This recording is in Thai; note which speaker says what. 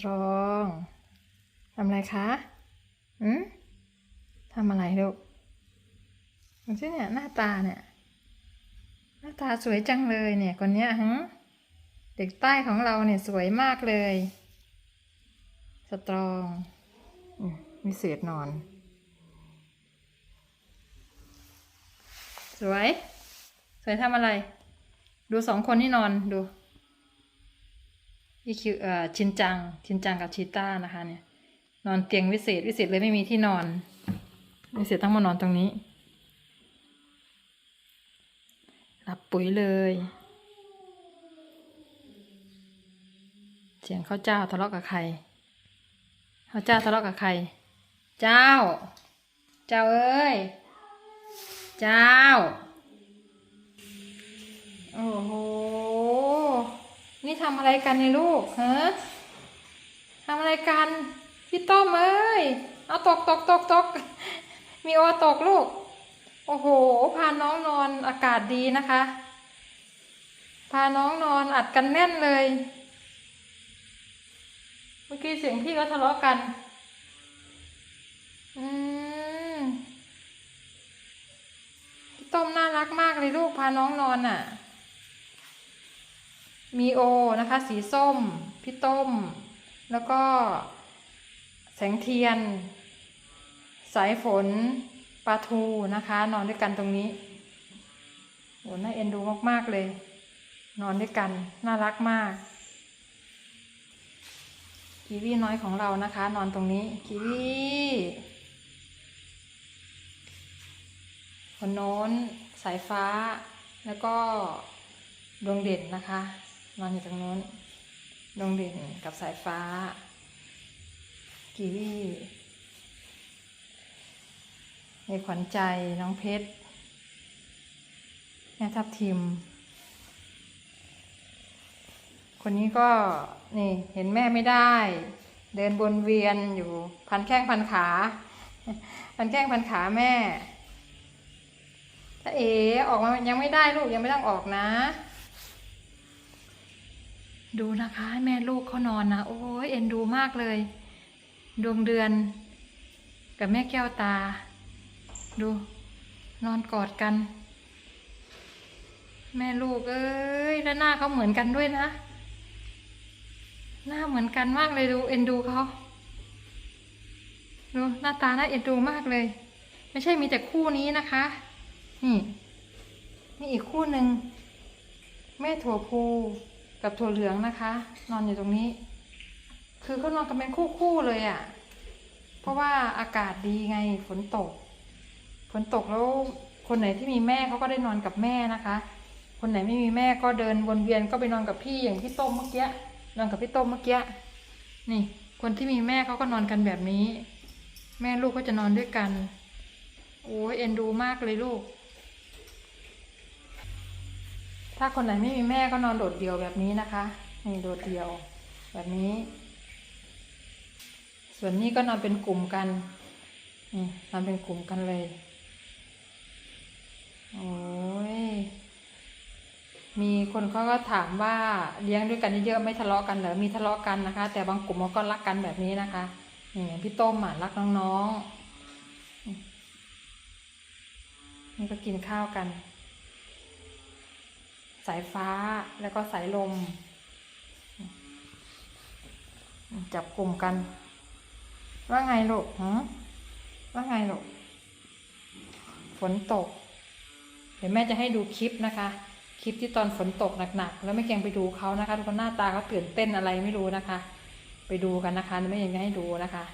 Speaker 1: ตรองทำอะไรคะอืมทำอะไรลูกดูสิเนี่ยหน้าตาเนี่ย หน้าตาสวยจังเลยเนี่ยคนเนี้ยฮะเด็กใต้ของเราเนี่ยสวยมากเลย สตรองอืมมีเศษนอน สวย สวยทำอะไร ดูสองคนที่นอนดู นี่คือเอ่อชินจัง ชินจังกับชีต้านะคะเนี่ย นอนเตียงวิเศษวิเศษเลยไม่มีที่นอน วิเศษต้องมานอนตรงนี้หลับปุ๋ยเลย เสียงข้าวเจ้าทะเลาะกับใครข้าวเจ้าทะเลาะกับใคร เจ้า เจ้าเอ้ย เจ้า โอ้โห ทำอะไรกันเนี่ยลูกฮะทำอะไรกัน พี่ต้อมเอ้ย เอาตกตกตกตกมีโอตกลูก โอ้โห พาน้องนอนอากาศดีนะคะ พาน้องนอนอัดกันแน่นเลย เมื่อกี้เสียงพี่ก็ทะเลาะกัน อืมพี่ต้มน่ารักมากเลยลูกพาน้องนอนอะ มีโอนะคะ สีส้ม พี่ต้ม แล้วก็แสงเทียน สายฝนปลาทูนะคะ นอนด้วยกันตรงนี้โอ้น่าเอ็นดูมาก ๆ เลย นอนด้วยกัน น่ารักมาก กีวีน้อยของเรานะคะ นอนตรงนี้ กีวีคนโน้น สายฟ้า แล้วก็ดวงเด่นนะคะ นอนอยู่ตรงโน้นดวงเด่นกับสายฟ้า กีวีในขวัญใจน้องเพชรแม่ทับทิม คนนี้ก็นี่เห็นแม่ไม่ได้ เดินวนเวียนอยู่พันแข้งพันขา พันแข้งพันขาแม่ถ้าเอ๋ออกมายังไม่ได้ลูกยังไม่ต้องออกนะ ดูนะคะให้แม่ลูกเขานอนนะ โอ้ยเอ็นดูมากเลย ดวงเดือน กับแม่แก้วตา ดู นอนกอดกัน แม่ลูกเอ้ยแล้วหน้าเขาเหมือนกันด้วยนะ หน้าเหมือนกันมากเลยดูเอ็นดูเขาดูหน้าตาน่าเอ็นดูมากเลย ไม่ใช่มีแต่คู่นี้นะคะ นี่นี่อีกคู่หนึ่งแม่ถั่วพู กับถั่วเหลืองนะคะ นอนอยู่ตรงนี้ คือเขานอนกันเป็นคู่ๆเลยอะ่ะ เพราะว่าอากาศดีไงฝนตก ฝนตกแล้วคนไหนที่มีแม่เขาก็ได้นอนกับแม่นะคะ คนไหนไม่มีแม่ก็เดินวนเวียนก็ไปนอนกับพี่อย่างพี่ต้มเมื่อกี้นอนกับพี่ต้มเมื่อกี้นี่ คนที่มีแม่เขาก็นอนกันแบบนี้ แม่ลูกก็จะนอนด้วยกัน โอ้ยเอ็นดูมากเลยลูก ถ้าคนไหนไม่มีแม่ก็นอนโดดเดี่ยวแบบนี้นะคะ นี่โดดเดี่ยวแบบนี้ ส่วนนี้ก็นอนเป็นกลุ่มกันนี่นอนเป็นกลุ่มกันเลยโอ้ยมีคนเขาก็ถามว่าเลี้ยงด้วยกันเยอะไม่ทะเลาะกันเหรอมีทะเลาะกันนะคะ แต่บางกลุ่มเขาก็รักกันแบบนี้นะคะนี่อย่างพี่ต้มอะรักน้องๆนี่ก็กินข้าวกัน สายฟ้าแล้วก็สายลม จับกลุ่มกัน ว่าไงลูกฮะว่าไงลูกฝนตก เดี๋ยวแม่จะให้ดูคลิปนะคะ คลิปที่ตอนฝนตกหนักๆ แล้วแม่แกงไปดูเขานะคะทุกคนหน้าตาเขาตื่นเต้นอะไรไม่รู้นะคะ ไปดูกันนะคะแม่ยังจะให้ดูนะคะ